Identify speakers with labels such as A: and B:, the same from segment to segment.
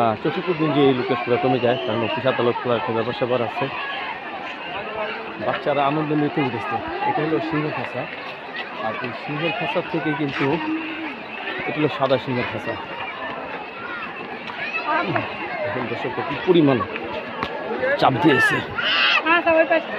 A: আহ, চতুর্থ দিন যে এই লোকের পুরো কমে যায় কারণ অফিস আদালত খোলার একটা ব্যাপার স্যাপার আছে। বাচ্চারা আনন্দ নিতে উঠেছে এটা হলো সিংহের খাঁচা। আর এই সিংহের খাঁচার থেকে কিন্তু এটা হলো সাদা সিংহের খাঁচা। এখন দর্শকটা কি পরিমাণ চাপ দিয়েছে।
B: হ্যাঁ সবাই পাশে।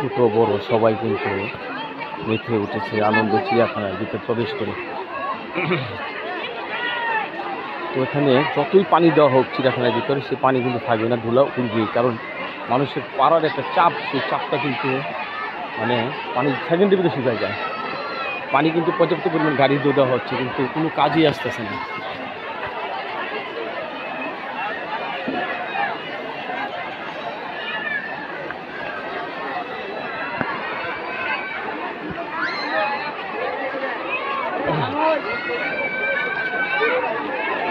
A: ছোট বড় সবাই কিন্তু মেতে উঠেছে, আনন্দ চিড়িয়াখানার ভিতরে প্রবেশ করে। তো এখানে যতই পানি দেওয়া হোক চিড়িয়াখানার ভিতরে সে পানি কিন্তু থাকবে না ধুলা উঠবে কারণ মানুষের পাড়ার একটা চাপ, সেই চাপটা কিন্তু মানে পানি সেকেন্ডের ভিতরে শুকায় যায়। পানি কিন্তু পর্যাপ্ত পরিমাণ গাড়ি দিয়ে দেওয়া হচ্ছে, কিন্তু কোনো কাজই আসতেছে না।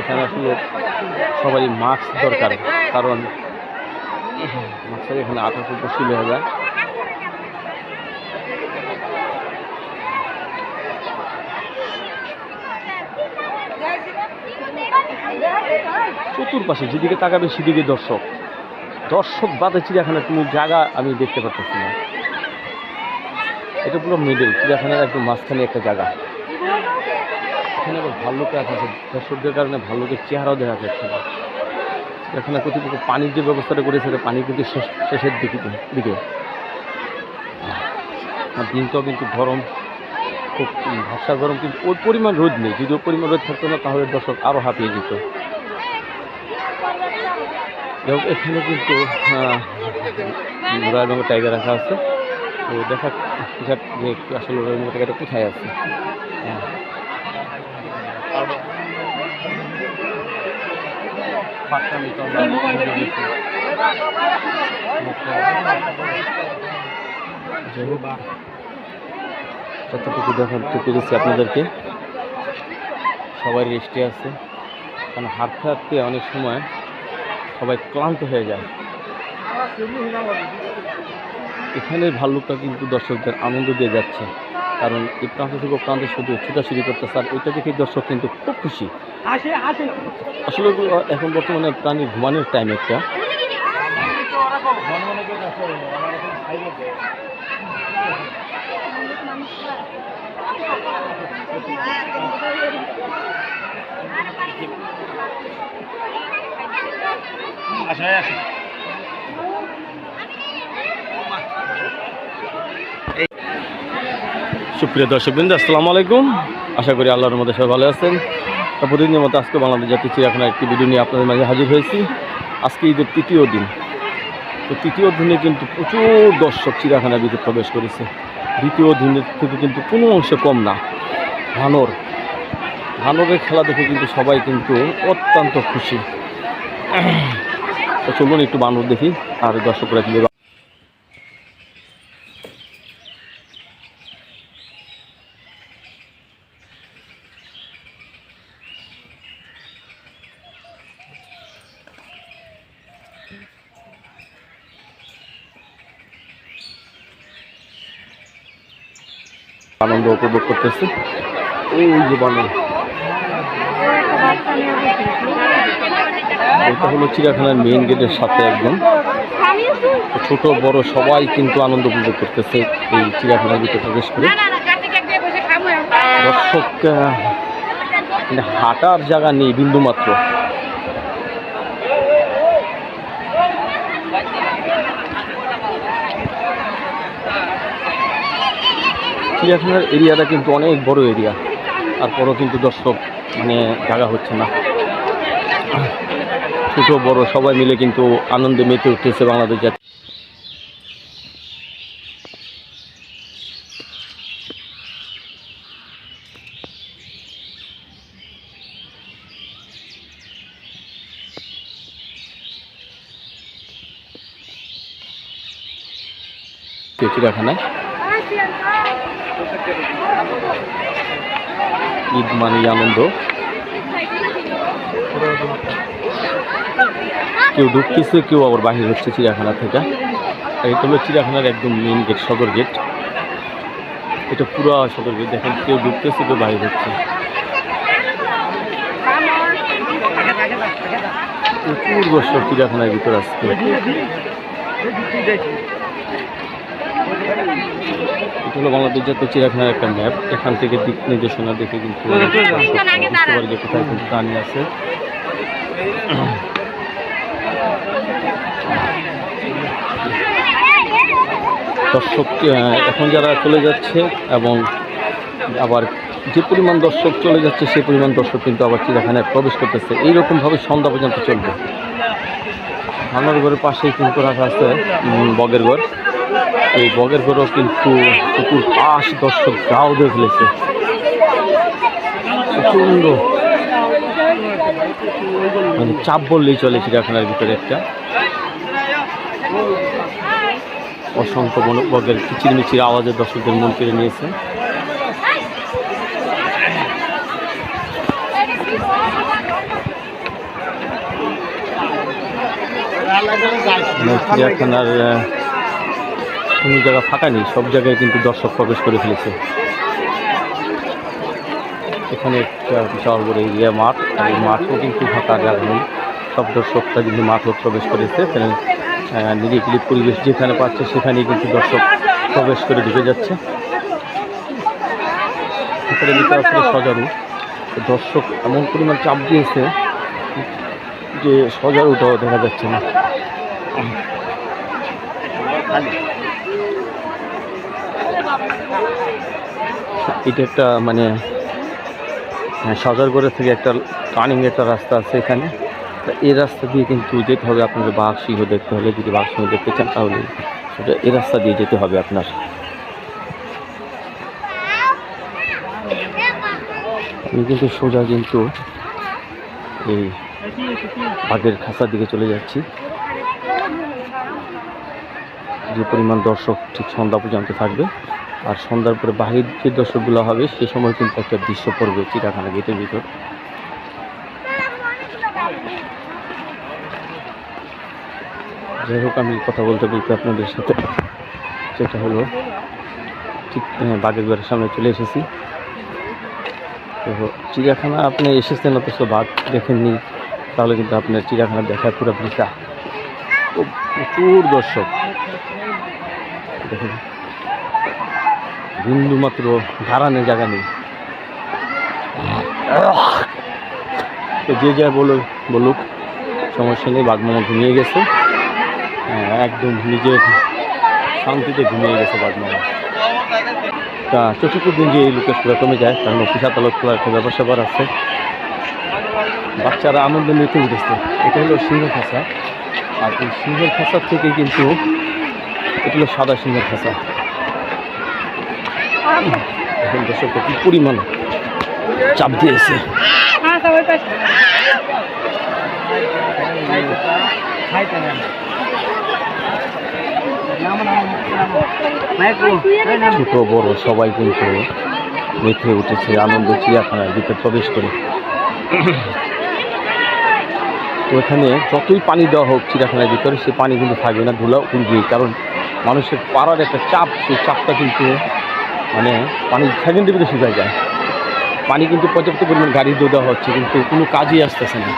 A: এখানে আসলে সবারই মাস্ক দরকার, কারণ মাস্কের এখানে আঠারোশো মুশকিল হয়ে যায়। চতুর্পাশে যেদিকে তাকাবে সেদিকে দর্শক। দর্শক বাদে চিড়িয়াখানার কোনো জায়গা আমি দেখতে পাচ্ছি না। এটা পুরো মিডল, চিড়িয়াখানার একদম মাঝখানে একটা জায়গা। এখানে আবার ভাল্লুক রাখা আছে দর্শকদের কারণে ভাল্লুকের চেহারাও দেখা যাচ্ছে না। এখানে কর্তৃপক্ষ পানির যে ব্যবস্থাটা করেছে সেটা পানি কিন্তু শেষ শেষের দিকে দিকে। আর দিনটাও কিন্তু গরম খুব ভাষা গরম কিন্তু ওই পরিমাণ রোদ নেই। যদি ওই পরিমাণ রোদ থাকতো না তাহলে দর্শক আরও হাঁপিয়ে যেত। হোক, এখানে কিন্তু রয়্যাল বেঙ্গল টাইগার রাখা আছে। তো দেখা যাক যে আসলে রয়্যাল বেঙ্গল টাইগারটা কোথায় আছে। যতটুকু দেখাতে পেরেছি আপনাদেরকে সবাই রেস্টে আছে। কারণ হাঁটতে হাঁটতে অনেক সময় সবাই ক্লান্ত হয়ে যায়। এখানে ভাল্লুকটা কিন্তু দর্শকদের আনন্দ দিয়ে যাচ্ছে। কারণ এই প্রান্ত থেকে প্রান্তে শুধু ছুটাছুটি করতেছে, আর এটা দেখে দর্শক কিন্তু খুব খুশি। আসলে এখন বর্তমানে প্রাণী ঘুমানোর টাইম একটা।
B: আসে
A: সুপ্রিয় দর্শক বৃন্দ আসসালামু আলাইকুম। আশা করি আল্লাহর মধ্যে সবাই ভালো আছেন। প্রতিদিনের মতো আজকে বাংলাদেশ জাতীয় চিড়িয়াখানার একটি ভিডিও নিয়ে আপনাদের মাঝে হাজির হয়েছি। আজকে ঈদের তৃতীয় দিন। তো তৃতীয় দিনে কিন্তু প্রচুর দর্শক চিড়িয়াখানার ভিতরে প্রবেশ করেছে। দ্বিতীয় দিনের থেকে কিন্তু কোনো অংশে কম না। ভানর। ভানরের খেলা দেখে কিন্তু সবাই কিন্তু অত্যন্ত খুশি। তো চলুন একটু বানর দেখি, আর দর্শকরা কিন্তু আনন্দ উপভোগ করতেছে। ওই যে বানর। এটা হলো চিড়িয়াখানার মেইন গেটের সাথে একদম। ছোট, বড় সবাই কিন্তু আনন্দ উপভোগ করতেছে এই চিড়িয়াখানার ভিতরে প্রবেশ করে। দর্শক মানে হাঁটার জায়গা নেই বিন্দু মাত্র চিড়িয়াখানার এরিয়াটা কিন্তু অনেক বড় এরিয়া। তারপরও কিন্তু দর্শক মানে জায়গা হচ্ছে না। ছোট, বড়, সবাই মিলে কিন্তু আনন্দে মেতে উঠতেছে বাংলাদেশ জাতি। চিড়িয়াখানায় ঈদ মানে আনন্দ। কেউ ঢুকতেছে, কেউ আবার বাহির হচ্ছে চিড়িয়াখানা থেকে। এটা হলো চিড়িয়াখানার একদম মেন গেট সদর গেট এটা পুরো সদর গেট দেখেন কেউ ঢুকতেছে, কেউ বাইরে হচ্ছে। প্রচুর বছর চিড়িয়াখানার ভিতর আসছে এটা হলো বাংলাদেশ জাতীয় চিড়িয়াখানার একটা ম্যাপ এখান থেকে দিক নির্দেশনা দেখে কিন্তু বুঝতে পারি যে কোথায় কিন্তু প্রাণী আছে দর্শক এখন যারা চলে যাচ্ছে এবং আবার যে পরিমাণ দর্শক চলে যাচ্ছে সেই পরিমাণ দর্শক কিন্তু আবার চিড়িয়াখানায় প্রবেশ করতেছে। এইরকমভাবে সন্ধ্যা পর্যন্ত চলবে। ভাঙার ঘরের পাশেই কিন্তু রাখা আছে বগের ঘর। এই বগের ঘরও কিন্তু পুকুর পাশ দর্শক গাও দিয়ে ফেলেছে। প্রচণ্ড মানে চাপ বললেই চলে চিড়িয়াখানার ভিতরে একটা। অসংখ্য বন- বগের কিচিরমিচির আওয়াজে দর্শকদের মন কেড়ে নিয়েছে। মানে চিড়িয়াখানার কোনো জায়গা ফাঁকা নেই, সব জায়গায় কিন্তু দর্শক প্রবেশ করে ফেলেছে। এখানে একটা বিশাল বড় এরিয়া মাঠ, আর এই মাঠও কিন্তু ফাঁকা জায়গা নেই। সব দর্শকরা কিন্তু মাঠও প্রবেশ করেছে। এখানে নিরিবিলি পরিবেশ যেখানে পাচ্ছে সেখানেই কিন্তু দর্শক প্রবেশ করে ঢুকে যাচ্ছে। সজারু। দর্শক এমন পরিমাণ চাপ দিয়েছে যে সজারুটাও দেখা যাচ্ছে না। এটা একটা মানে হ্যাঁ, সজারগড়ের থেকে একটা টার্নিং একটা রাস্তা আছে এখানে। এই রাস্তা দিয়ে কিন্তু যেতে হবে আপনাকে বাঘ সিংহ দেখতে হলে। যদি বাঘ সিংহ দেখতে চান তাহলে সেটা এই রাস্তা দিয়ে যেতে হবে আপনার। আমি কিন্তু সোজা কিন্তু এই বাঘের খাঁচার দিকে চলে যাচ্ছি। যে পরিমাণ দর্শক ঠিক সন্ধ্যা পর্যন্ত থাকবে। আর সন্ধ্যার পরে বাহির যে দর্শকগুলো হবে, সে সময় কিন্তু একটা দৃশ্য পড়বে চিড়াখানা গেটের ভিতর। যাই হোক, আমি কথা বলতে বলতে আপনাদের সাথে সেটা হলো, ঠিক ঘরের সামনে চলে এসেছি। তো চিড়িয়াখানা আপনি এসেছেন অথচ বাঘ দেখেননি, তাহলে কিন্তু আপনার চিড়িয়াখানা দেখা পুরো বৃথা প্রচুর দর্শক। দেখুন। বিন্দু মাত্র দাঁড়ানোর জায়গা নেই। তো যে যা বলুক বলুক সমস্যা নেই বাঘমামা ঘুমিয়ে গেছে। হ্যাঁ, একদম নিজের শান্তিতে ঘুমিয়ে গেছে বাঘমামা তা চতুর্থ দিন যে এই লোকের সুরা কমে যায় কারণ অফিস আদালত খোলার একটা ব্যবসা স্যাপার আছে। বাচ্চারা আনন্দ নিতে উঠেছে। এটা হলো সিংহ খাঁচা। আর এই সিংহের খাঁচার থেকে কিন্তু এটা হলো সাদা সিংহের খাঁচা। এখন দর্শককে কি পরিমাণ চাপ দিয়েছে। ছোট, বড় সবাই কিন্তু মেতে উঠেছে, আনন্দ চিড়িয়াখানার ভিতরে প্রবেশ করে। তো এখানে যতই পানি দেওয়া হোক চিড়িয়াখানার ভিতরে, সে পানি কিন্তু থাকবে না, ধুলা উঠবে কারণ মানুষের পাড়ার একটা চাপ, সেই চাপটা কিন্তু মানে পানি সেকেন্ডের ভিতরে শুকায় যায়। পানি কিন্তু পর্যাপ্ত পরিমাণ গাড়ি দেওয়া হচ্ছে, কিন্তু কোনো কাজই আসতেছে না।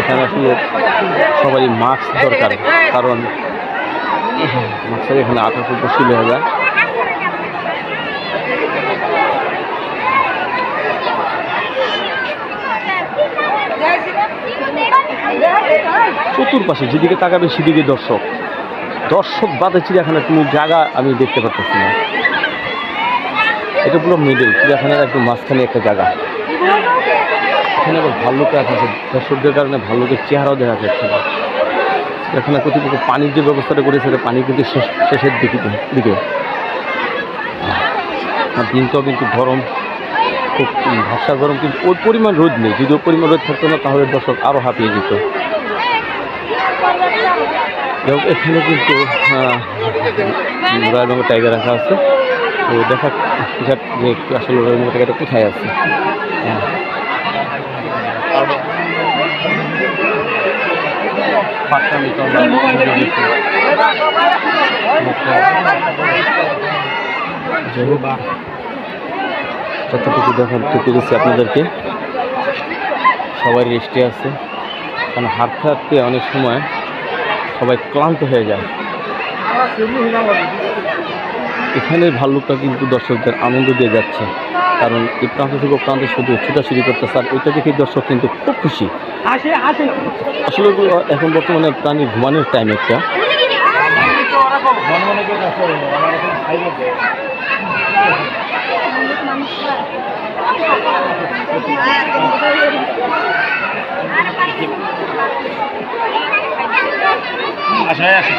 A: এখানে আসলে সবারই মাস্ক দরকার, কারণ মাস্কের এখানে আঠারোশো বসিল হাজার চতুর্পাশে যেদিকে তাকাবে সেদিকে দর্শক। দর্শক বাদে চিড়িয়াখানার কোনো জায়গা আমি দেখতে পাচ্ছি না। এটা পুরো মিডল চিড়িয়াখানার একদম মাঝখানে একটা জায়গা। এখানে আবার ভাল্লুক আছে দর্শকদের কারণে ভাল্লুকের চেহারাও দেখা যাচ্ছে না। চিড়িয়াখানা কর্তৃপক্ষ পানির যে ব্যবস্থাটা করেছে সেটা পানি কিন্তু শেষ, শেষের দিকে দিকে। আর দিনটাও কিন্তু গরম, খুব ভাষা গরম, কিন্তু ওই পরিমাণ রোদ নেই। যদি ওই পরিমাণ রোদ থাকতো না, তাহলে দর্শক আরও হাঁপিয়ে যেত। হোক, এখানে কিন্তু রয়্যাল বেঙ্গল টাইগার রাখা আছে। তো দেখা যাক যে আসলে রবীন্দ্র জায়গাটা কোথায় আছে? যতটুকু দেখাতে পেরেছি আপনাদেরকে। সবাই রেস্টে আছে। কারণ হাঁটতে হাঁটতে অনেক সময় সবাই ক্লান্ত হয়ে যায়। এখানের ভাল্লুকটা কিন্তু দর্শকদের আনন্দ দিয়ে যাচ্ছে। কারণ এই প্রান্ত থেকে প্রান্তে শুধু ছুটাছুটি করতে আর ওইটা দেখে দর্শক কিন্তু খুব খুশি। আসলে এখন বর্তমানে প্রাণী ঘুমানোর টাইম একটা।
B: আশায় আছে